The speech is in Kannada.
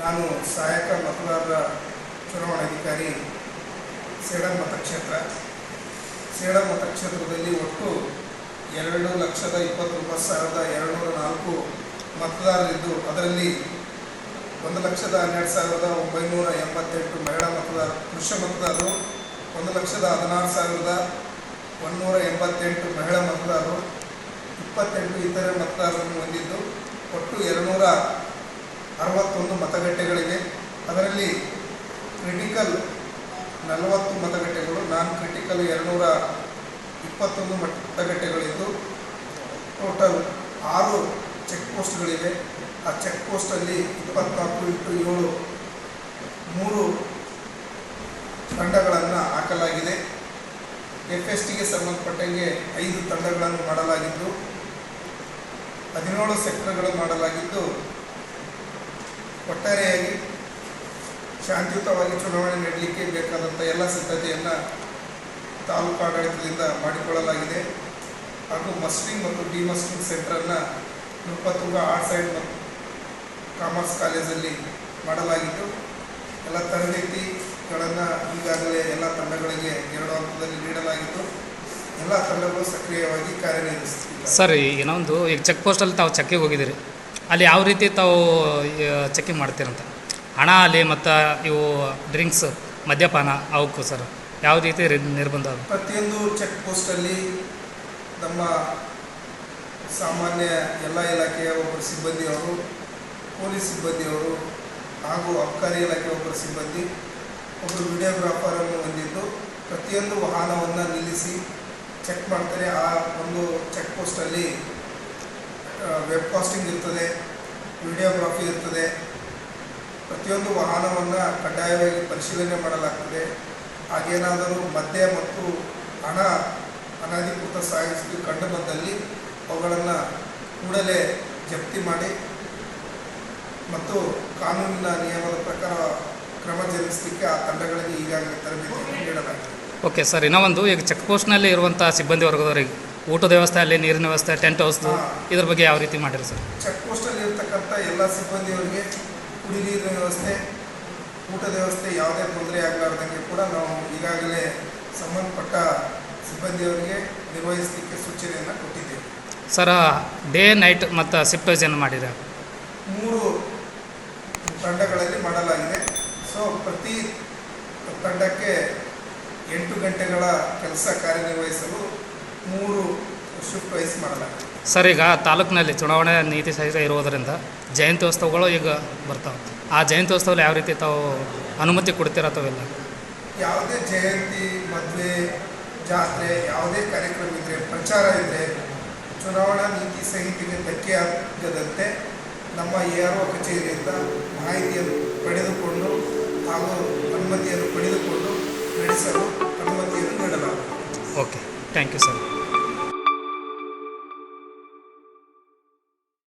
ಸಹಾಯಕ ಮತದಾರರ ಚುನಾವಣಾಧಿಕಾರಿ ಸೇಡಂ ಮತಕ್ಷೇತ್ರ. ಸೇಡಂ ಮತಕ್ಷೇತ್ರದಲ್ಲಿ ಒಟ್ಟು ಎರಡು ಲಕ್ಷದ ಇಪ್ಪತ್ತೊಂಬತ್ತು ಸಾವಿರದ ಎರಡುನೂರ ನಾಲ್ಕು ಮತದಾರರಿದ್ದು, ಅದರಲ್ಲಿ ಒಂದು ಲಕ್ಷದ ಹನ್ನೆರಡು ಸಾವಿರದ ಒಂಬೈನೂರ ಎಂಬತ್ತೆಂಟು ಮಹಿಳಾ ಮತದಾರ, ಪುರುಷ ಮತದಾರರು, ಒಂದು ಲಕ್ಷದ ಹದಿನಾರು ಸಾವಿರದ ಒಂದುನೂರ ಎಂಬತ್ತೆಂಟು ಮಹಿಳಾ ಮತದಾರರು, ಇಪ್ಪತ್ತೆಂಟು ಇತರೆ ಮತದಾರರನ್ನು ಹೊಂದಿದ್ದು, ಒಟ್ಟು ಎರಡುನೂರ ಅರವತ್ತೊಂದು ಮತಗಟ್ಟೆಗಳಿವೆ ಅದರಲ್ಲಿ ಕ್ರಿಟಿಕಲ್ ನಲವತ್ತು ಮತಗಟ್ಟೆಗಳು ನಾನ್ ಕ್ರಿಟಿಕಲ್ ಎರಡುನೂರ ಇಪ್ಪತ್ತೊಂದು ಮತಗಟ್ಟೆಗಳಿದ್ದು ಟೋಟಲ್ ಆರು ಚೆಕ್ ಪೋಸ್ಟ್ಗಳಿವೆ ಆ ಚೆಕ್ ಪೋಸ್ಟಲ್ಲಿ ಇಪ್ಪತ್ನಾಲ್ಕು ಇಂಟು ಏಳು ಮೂರು ತಂಡಗಳನ್ನು ಹಾಕಲಾಗಿದೆ. ಎಫ್ ಎಸ್ ಟಿಗೆ ಸಂಬಂಧಪಟ್ಟಂಗೆ ಐದು ತಂಡಗಳನ್ನು ಮಾಡಲಾಗಿದ್ದು, ಹದಿನೇಳು ಸೆಕ್ಟರ್ಗಳು ಮಾಡಲಾಗಿದ್ದು ಒಟ್ಟಾರೆಯಾಗಿ ಶಾಂತಿಯುತವಾಗಿ ಚುನಾವಣೆ ನಡೆಯಲಿಕ್ಕೆ ಬೇಕಾದಂಥ ಎಲ್ಲ ಸಿದ್ಧತೆಯನ್ನು ತಾಲೂಕು ಆಡಳಿತದಿಂದ ಮಾಡಿಕೊಳ್ಳಲಾಗಿದೆ. ಹಾಗೂ ಮಸ್ಟಿಂಗ್ ಮತ್ತು ಡಿ ಡಿಮಸ್ಟಿಂಗ್ ಸೆಂಟರನ್ನು ನೃಪತುಂಗ ಆರ್ಟ್ಸ್ ಆ್ಯಂಡ್ ಮತ್ತು ಕಾಮರ್ಸ್ ಕಾಲೇಜಲ್ಲಿ ಮಾಡಲಾಗಿತ್ತು. ಎಲ್ಲ ತರಬೇತಿಗಳನ್ನು ಈಗಾಗಲೇ ಎಲ್ಲ ತಂಡಗಳಿಗೆ ಎರಡು ಹಂತದಲ್ಲಿ ನೀಡಲಾಗಿತ್ತು. ಎಲ್ಲ ತಂಡಗಳು ಸಕ್ರಿಯವಾಗಿ ಕಾರ್ಯನಿರ್ವಹಿಸುತ್ತಿದ್ದಾರೆ ಸರ್ ಒಂದು ಈಗ ಚೆಕ್ ಪೋಸ್ಟಲ್ಲಿ ತಾವು ಚೆಕ್ಕಿಗೆ ಹೋಗಿದ್ದೀರಿ. ಅಲ್ಲಿ ಯಾವ ರೀತಿ ತಾವು ಚೆಕಿಂಗ್ ಮಾಡ್ತೀರಂತ? ಹಣ ಅಲ್ಲಿ ಮತ್ತು ಇವು ಡ್ರಿಂಕ್ಸ್ ಮದ್ಯಪಾನ ಅವಕ್ಕೂ ಸರ್, ಯಾವ ರೀತಿ ನಿರ್ಬಂಧ ಪ್ರತಿಯೊಂದು ಚೆಕ್ ಪೋಸ್ಟಲ್ಲಿ ನಮ್ಮ ಸಾಮಾನ್ಯ ಎಲ್ಲ ಇಲಾಖೆಯ ಒಬ್ಬರು ಸಿಬ್ಬಂದಿಯವರು ಪೊಲೀಸ್ ಸಿಬ್ಬಂದಿಯವರು ಹಾಗೂ ಅಬಕಾರಿ ಇಲಾಖೆ ಒಬ್ಬರು ಸಿಬ್ಬಂದಿ ಒಬ್ಬರು ವಿಡಿಯೋಗ್ರಾಫರನ್ನು ಹೊಂದಿದ್ದು ಪ್ರತಿಯೊಂದು ವಾಹನವನ್ನು ನಿಲ್ಲಿಸಿ ಚೆಕ್ ಮಾಡ್ತಾರೆ. ಆ ಒಂದು ಚೆಕ್ ಪೋಸ್ಟಲ್ಲಿ ವೆಬ್ ಕಾಸ್ಟಿಂಗ್ ಇರ್ತದೆ ವಿಡಿಯೋಗ್ರಾಫಿ ಇರ್ತದೆ. ಪ್ರತಿಯೊಂದು ವಾಹನವನ್ನು ಕಡ್ಡಾಯವಾಗಿ ಪರಿಶೀಲನೆ ಮಾಡಲಾಗ್ತದೆ. ಹಾಗೇನಾದರೂ ಮದ್ಯ ಮತ್ತು ಹಣ ಅನಧಿಕೃತ ಸಾಗಿಸಿದ್ದು ಕಂಡು ಬಂದಲ್ಲಿ ಅವುಗಳನ್ನು ಕೂಡಲೇ ಜಪ್ತಿ ಮಾಡಿ ಮತ್ತು ಕಾನೂನಿನ ನಿಯಮದ ಪ್ರಕಾರ ಕ್ರಮ ಜರುಗಿಸಲಿಕ್ಕೆ ಆ ತಂಡಗಳಿಗೆ ಈಗಾಗಲೇ ತರಬೇತಿ ನೀಡಲಾಗಿದೆ. ಓಕೆ ಸರ್, ಇನ್ನೊಂದು ಈಗ ಚೆಕ್ ಪೋಸ್ಟ್ನಲ್ಲಿ ಇರುವಂಥ ಸಿಬ್ಬಂದಿ ವರ್ಗದವರಿಗೆ ಊಟದ ವ್ಯವಸ್ಥೆ ಅಲ್ಲಿ ನೀರಿನ ವ್ಯವಸ್ಥೆ ಟೆಂಟ್ ಹೌಸ್ದು ಇದ್ರ ಬಗ್ಗೆ ಯಾವ ರೀತಿ ಮಾಡಿರಿ ಸರ್? ಚೆಕ್ ಪೋಸ್ಟಲ್ಲಿ ಇರ್ತಕ್ಕಂಥ ಎಲ್ಲ ಸಿಬ್ಬಂದಿಯವರಿಗೆ ಕುಡಿ ನೀರಿನ ವ್ಯವಸ್ಥೆ ಊಟದ ವ್ಯವಸ್ಥೆ ಯಾವುದೇ ತೊಂದರೆ ಆಗಲಾರ್ದಂಗೆ ಕೂಡ ನಾವು ಈಗಾಗಲೇ ಸಂಬಂಧಪಟ್ಟ ಸಿಬ್ಬಂದಿಯವರಿಗೆ ನಿರ್ವಹಿಸಲಿಕ್ಕೆ ಸೂಚನೆಯನ್ನು ಕೊಟ್ಟಿದ್ದೇವೆ. ಸರ್ ಡೇ ನೈಟ್ ಮತ್ತು ಶಿಫ್ಟ್ ವೈಸ್ ಏನು ಮಾಡಿದೆ ಮೂರು ತಂಡಗಳಲ್ಲಿ ಮಾಡಲಾಗಿದೆ. ಸೊ ಪ್ರತಿ ತಂಡಕ್ಕೆ ಎಂಟು ಗಂಟೆಗಳ ಕೆಲಸ ಕಾರ್ಯನಿರ್ವಹಿಸಲು ಮೂರು ಶಿಫ್ಟ್ ವೈಸ್ ಮಾಡಲಾಗುತ್ತೆ ಸರ್ ಈಗ ತಾಲೂಕಿನಲ್ಲಿ ಚುನಾವಣೆ ನೀತಿ ಸಹಿತ ಇರುವುದರಿಂದ ಜಯಂತ್ಯೋತ್ಸವಗಳು ಈಗ ಬರ್ತಾವೆ. ಆ ಜಯಂತ್ಯೋತ್ಸವಲ್ಲಿ ಯಾವ ರೀತಿ ತಾವು ಅನುಮತಿ ಕೊಡ್ತೀರ ಅಥವಿಲ್ಲ ಯಾವುದೇ ಜಯಂತಿ ಮದುವೆ ಜಾತ್ರೆ ಯಾವುದೇ ಕಾರ್ಯಕ್ರಮ ಇದ್ರೆ ಪ್ರಚಾರ ಇದ್ರೆ ಚುನಾವಣಾ ನೀತಿ ಸಂಹಿತೆಗೆ ಧಕ್ಕೆ ಆಗದಂತೆ ನಮ್ಮ ಎ ಆರ್ ಒ ಕಚೇರಿಯಿಂದ ಮಾಹಿತಿಯನ್ನು ಪಡೆದುಕೊಂಡು ಹಾಗೂ ಅನುಮತಿಯನ್ನು ಪಡೆದುಕೊಂಡು ನಡೆಸಲು ಅನುಮತಿಯನ್ನು ನೀಡಲಾಗುತ್ತದೆ ಓಕೆ ಥ್ಯಾಂಕ್ ಯು ಸರ್.